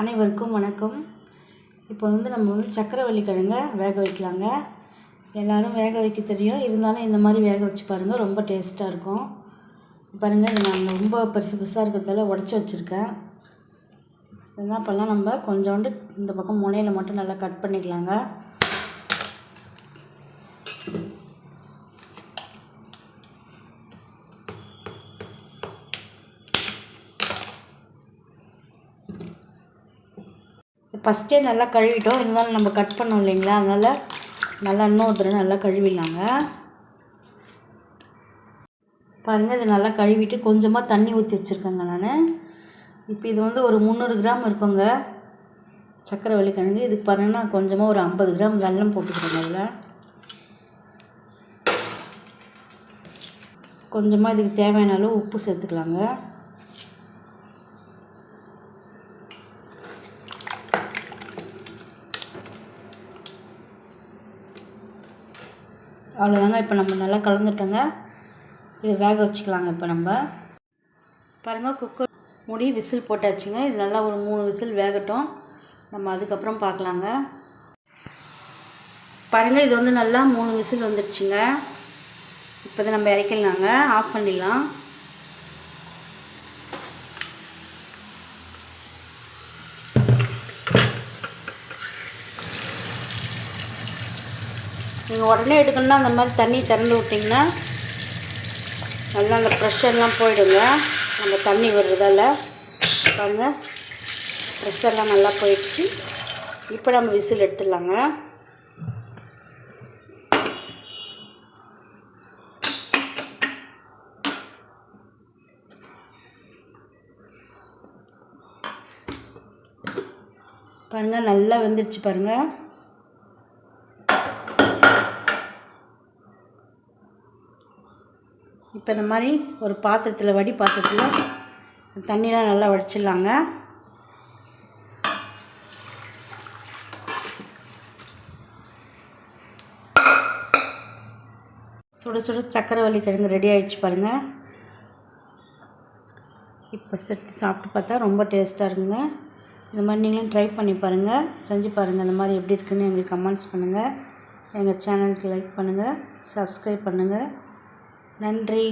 அனைவருக்கும் வணக்கம். இப்போ வந்து நம்ம வந்து சக்கரவள்ளி கிழங்கை வேக வைக்கலாங்க. எல்லோரும் வேக வைக்க தெரியும். இருந்தாலும் இந்த மாதிரி வேக வச்சு பாருங்கள் ரொம்ப டேஸ்ட்டாக இருக்கும். பாருங்கள் இது நான் ரொம்ப பெருசு பெருசாக இருக்கிறதால உடச்சி வச்சுருக்கேன். என்ன பண்ணலாம் நம்ம கொஞ்சோண்டு இந்த பக்கம் முனையில் மட்டும் நல்லா கட் பண்ணிக்கலாங்க. ஃபஸ்ட்டே நல்லா கழுவிட்டோம். இருந்தாலும் நம்ம கட் பண்ணோம் இல்லைங்களா? அதனால் நல்லா இன்னும் ஒரு நல்லா கழுவிடலாங்க. பாருங்கள் இது நல்லா கழுவிட்டு கொஞ்சமாக தண்ணி ஊற்றி வச்சுருக்கேங்க நான். இப்போ இது வந்து ஒரு முந்நூறு கிராம் இருக்குங்க. சக்கரவள்ளி கிழங்கு. இதுக்கு பாருங்கன்னா கொஞ்சமாக ஒரு ஐம்பது கிராம் வெல்லம் போட்டுக்கிறேங்க அதில். கொஞ்சமாக இதுக்கு தேவையான அளவு உப்பு சேர்த்துக்கலாங்க. அவ்வளோதாங்க இப்போ நம்ம நல்லா கலந்துட்டோங்க. இது வேக வச்சுக்கலாங்க இப்போ நம்ம. பாருங்கள் குக்கர் மூடி விசில் போட்டாச்சுங்க. இது நல்லா ஒரு மூணு விசில் வேகட்டும். நம்ம அதுக்கப்புறம் பார்க்கலாங்க. பாருங்கள் இது வந்து நல்லா மூணு விசில் வந்துடுச்சுங்க. இப்போ நம்ம இறக்கலாங்க ஆஃப் பண்ணிடலாம். நீங்கள் உடனே எடுக்கணும்னா அந்த மாதிரி தண்ணி திறந்து விட்டிங்கன்னா நல்லா அந்த ப்ரெஷர்லாம் போயிடுங்க. நம்ம தண்ணி விடுறதால. பாருங்கள் ப்ரெஷர்லாம் நல்லா போயிடுச்சு. இப்போ நம்ம விசில் எடுத்துடலாங்க. பாருங்கள் நல்லா வெந்துடுச்சு பாருங்கள் இப்போ இந்த மாதிரி ஒரு பாத்திரத்தில் வடி பாத்திரத்தில் தண்ணியெலாம் நல்லா வடிச்சிடலாங்க. சுட சுட சக்கரவள்ளி கிழங்கு ரெடி ஆகிடுச்சு பாருங்கள் இப்போ செட்டு சாப்பிட்டு பார்த்தா ரொம்ப டேஸ்ட்டாக இருக்குங்க. இந்த மாதிரி நீங்களும் ட்ரை பண்ணி பாருங்கள் செஞ்சு பாருங்கள் இந்த மாதிரி எப்படி இருக்குன்னு எங்களுக்கு கமெண்ட்ஸ் பண்ணுங்கள் எங்கள் சேனலுக்கு லைக் பண்ணுங்கள் சப்ஸ்கிரைப் பண்ணுங்கள் நன்றி.